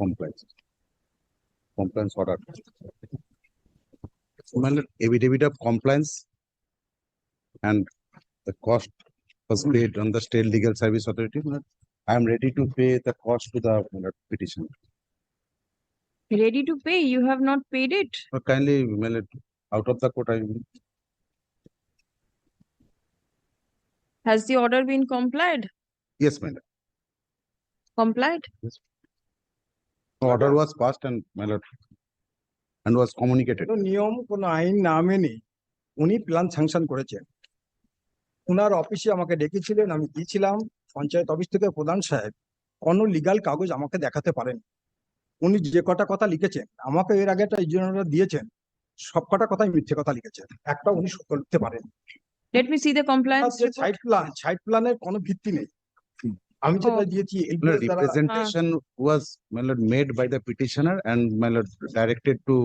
compliance. Compliance order. My lord, affidavit of compliance and the cost was paid on the state legal service authority. I am ready to pay the cost to the petition. Ready to pay, you have not paid it. But kindly, my lord, out of the court, I will- Has the order been complied? yes, madam. lord. Complied? Order was passed and my lord and was communicated. কোনো নিয়ম কোনো আইন না মেনে উনি plan sanction করেছেন। উনার অফিসে আমাকে ডেকেছিলেন আমি গিয়েছিলাম। পঞ্চায়েত অফিস থেকে প্রধান সাহেব কোনো লিগাল কাগজ আমাকে দেখাতে পারেন। উনি যে কটা কথা লিখেছেন আমাকে এর আগে একটা ইজনেরা দিয়েছেন সব কটা কথাই মিথ্যে কথা লিখেছেন। একটা উনি সত্য লিখতে পারেন। Let me see the compliance report. Side plan site প্ল্যানের কোনো ভিত্তি নেই। আমি যেটা Oh. দিয়েছি My lord, LBS দ্বারা representation was, my lord, made by the petitioner and my lord directed to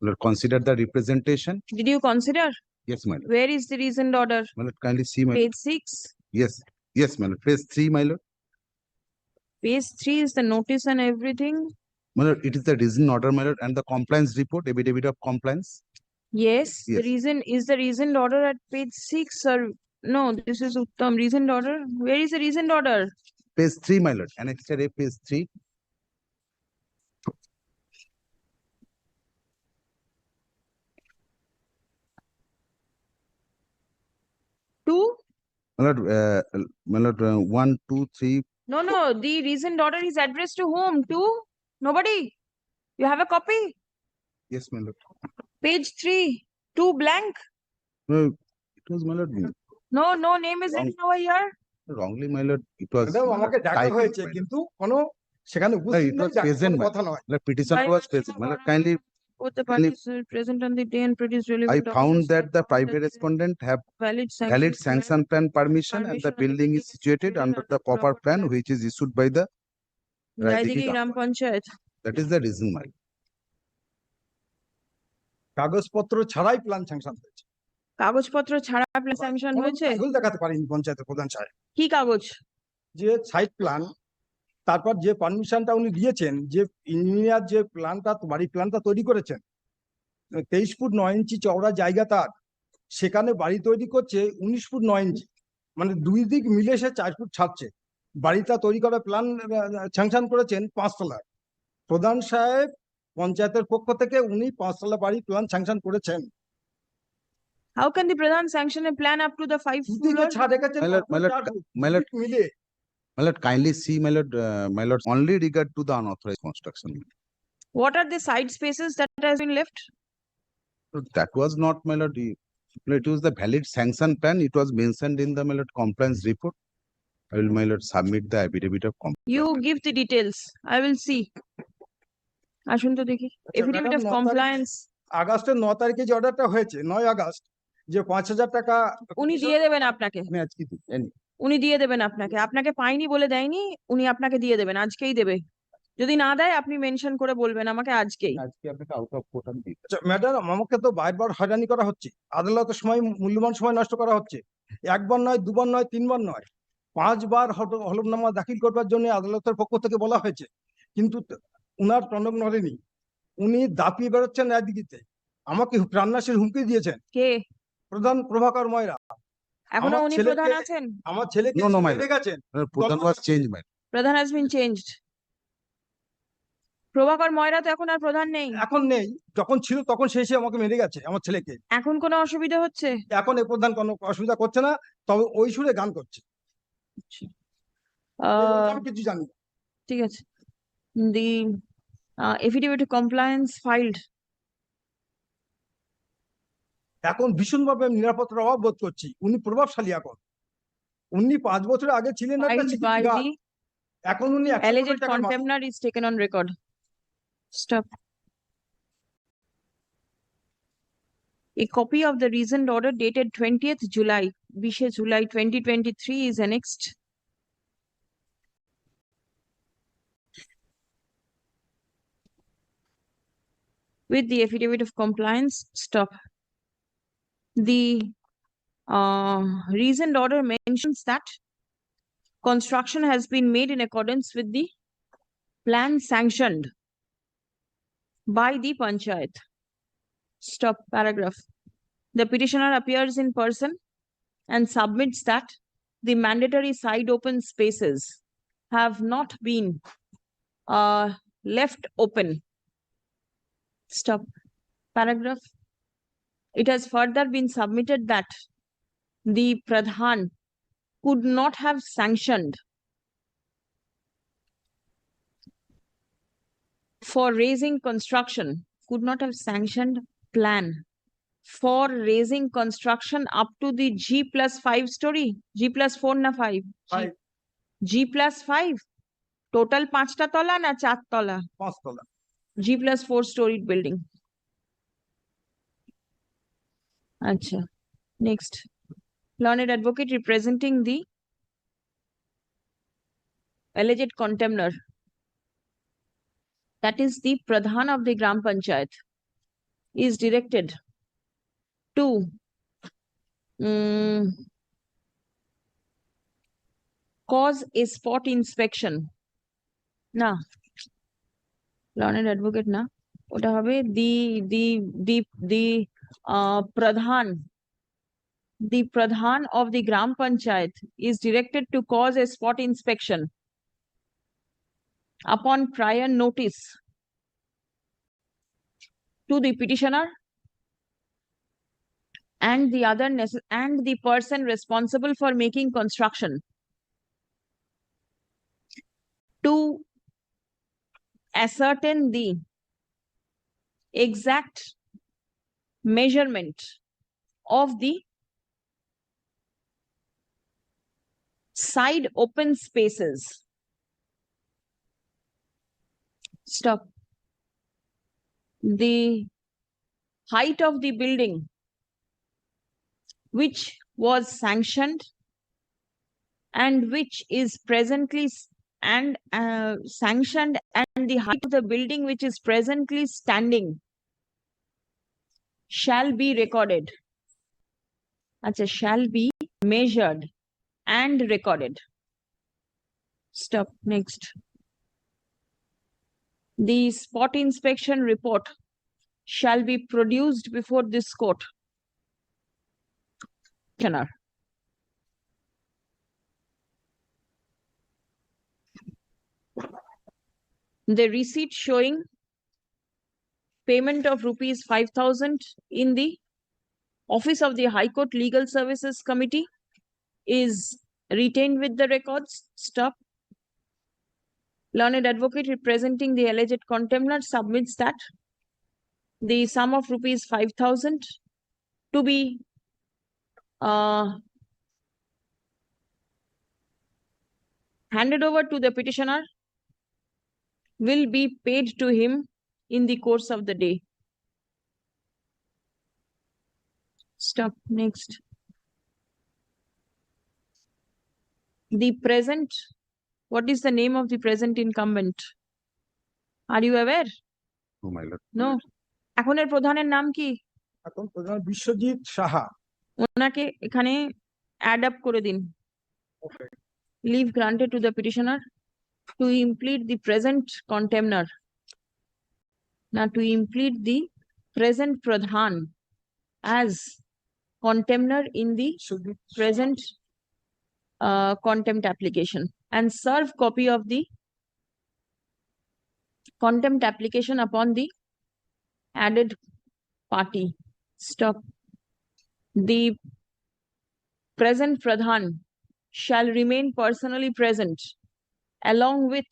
my lord, consider the representation. Did you consider? Yes, my lord. Where is the reasoned order? My lord, kindly see my, Page six. yes, yes, my lord. Phase three, my lord. Page three is the notice and everything. My lord, it is the reason order, my lord, and the compliance report, affidavit of compliance. Yes, the Yes. reason is the reasoned order at page six or no, this is Uttam, Recent order. Where is the recent order? Page three, my lord, annexure A, phase three. Two? My lord, uh, my lord, uh, one, two, three, No, no, the recent order is addressed to whom? To? Nobody? You have a copy? yes, my lord. Page three, two blank? No, it was, my lord, No, no name is written over here. wrongly, my lord, it was. Madam আমাকে ডাকা হয়েছে কিন্তু কোনো সেখানে উপস্থিত it নেই, present, কোনো কথা নয় The petitioner was present, my lord, kindly, Both the parties present on the day and produced I found documents that the private respondent have Valid sanction. valid plan. sanction plan permission and permission the and the building is situated under the proper plan plan. which is issued by the, that is the reason why. কাগজপত্র ছাড়াই plan sanction হয়েছে কাগজপত্র ছাড়া plan sanction হয়েছে? কাগজ দেখাতে পারেনি পঞ্চায়েতের প্রধান সাহেব কি কাগজ? যে সাইট প্ল্যান তারপর যে পারমিশনটা উনি দিয়েছেন যে ইঞ্জিনিয়ার যে প্ল্যানটা বাড়ি প্ল্যানটা তৈরি করেছেন তেইশ ফুট নয় ইঞ্চি চওড়া জায়গা তার সেখানে বাড়ি তৈরি করছে উনিশ ফুট নয় ইঞ্চি। মানে দুই দিক মিলে সে চার ফুট ছাড়ছে। বাড়িটা তৈরি করার প্ল্যান স্যাংশন করেছেন পাঁচতলায় প্রধান সাহেব পঞ্চায়েতের পক্ষ থেকে উনি পাঁচতলা বাড়ি প্ল্যান স্যাংশন করেছেন। How can the Pradhan sanction a plan up to the five রেখেছেন My lord, my lord, my lord, my lord, kindly see, my lord, uh, my lord, only regard to the unauthorized construction. What are the side spaces that has been left? So That was not, my lord, the- it was the valid sanction plan, it was mentioned in the, my lord, compliance report. I will, my lord, submit the affidavit of com- You give the details. I will see. আসুন তো দেখি আচ্ছা, affidavit of compliance আগস্টের ন তারিখে যে অর্ডারটা হয়েছে নয় আগস্ট যে পাঁচ হাজার টাকা উনি দিয়ে দেবেন আপনাকে। আমি আজকে দিই, জানি। উনি দিয়ে দেবেন আপনাকে। আপনাকে পাইনি বলে দেয়নি উনি আপনাকে দিয়ে দেবেন আজকেই দেবে। যদি না দেয় আপনি মেনশন করে বলবেন আমাকে আজকেই। আজকে আপনাকে আউট অফ কোর্ট আমি দিই। ম্যাডাম আমাকে তো বারবার হয়রানি করা হচ্ছে। আদালতের সময় মূল্যবান সময় নষ্ট করা হচ্ছে। একবার নয় দুবার নয় তিনবার নয়। পাঁচবার হল- হলফনামা দাখিল করবার জন্য আদালতের পক্ষ থেকে বলা হয়েছে। কিন্তু উনার টনক নড়েনি। উনি দাপিয়ে বেরোচ্ছেন একদিকে আমাকে প্রাণনাশের হুমকি দিয়েছেন। কে? প্রধান প্রভাকর ময়রা। এখনও উনি প্রধান আছেন? আমার ছেলেকে No, no, my মেরে গেছেন। Was changed, my lord. প্রধান has been changed Prabhakar Moyra তো এখন আর প্রধান নেই। এখন নেই। যখন ছিল তখন সে এসে আমাকে মেরে গেছে আমার ছেলেকে। এখন কোনো অসুবিধা হচ্ছে? এখন এ প্রধান কোনো অসুবিধা করছে না তবে ওই সুরে গান করছে। আহ আমি কিছু জানি না। ঠিক আছে। দি এফিডেভিট কমপ্লায়েন্স ফাইল্ড এখন ভীষণভাবে আমি নিরাপত্তার অভাব বোধ করছি উনি প্রভাবশালী এখন উনি পাঁচ বছর আগে ছিলেন একটা এখন উনি alleged contemner is taken on record. Stop. A copy of the reasoned order dated twentieth July, বিশে July twenty twenty-three is annexed. With the affidavit of compliance, stop. The uh, reasoned order mentions that construction has been made in accordance with the plan sanctioned by the panchayat. Stop paragraph. The petitioner appears in person and submits that the mandatory side open spaces have not been uh, left open. Stop. Paragraph. It has further been submitted that the Pradhan could not have sanctioned for raising construction, could not have sanctioned plan for raising construction up to the G plus 5 story. G plus 4 na 5? G, G plus 5. Total 5 tola na 4 tola? 5. G plus 4 story building. Acha. Next. Learned advocate representing the alleged contemner. That is the Pradhan of the Gram Panchayat is directed to mm, cause a spot inspection. না learned advocate না ওটা হবে the the the the uh, pradhan. The pradhan of the gram panchayat is directed to cause a spot inspection. Upon prior notice to the petitioner and the other and the person responsible for making construction to ascertain the exact measurement of the side open spaces. Stop. The height of the building which was sanctioned and which is presently and uh, sanctioned and the height of the building which is presently standing shall be recorded. Acha, shall be measured and recorded. Stop, next. The spot inspection report shall be produced before this court. The receipt showing payment of rupees five thousand in the office of the High Court Legal Services Committee is retained with the records. Stop. Learned advocate representing the alleged contemner submits that the sum of rupees five thousand to be uh, handed over to the petitioner will be paid to him in the course of the day. Stop, next. The present, what is the name of the present incumbent? Are you aware? Oh, my lord. No. এখনের প্রধানের নাম কি? এখন প্রধান বিশ্বজিৎ সাহা ওনাকে এখানে add up করে দিন। Leave granted to the petitioner to implead the present contemner. Now, to implead the present Pradhan as contemner in the present uh, contempt application and serve copy of the contempt application upon the added party. Stop. The present Pradhan shall remain personally present along with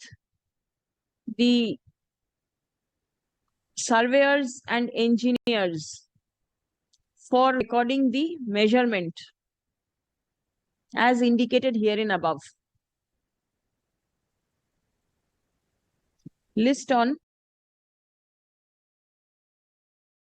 the surveyors and engineers for recording the measurement as indicated herein above. List on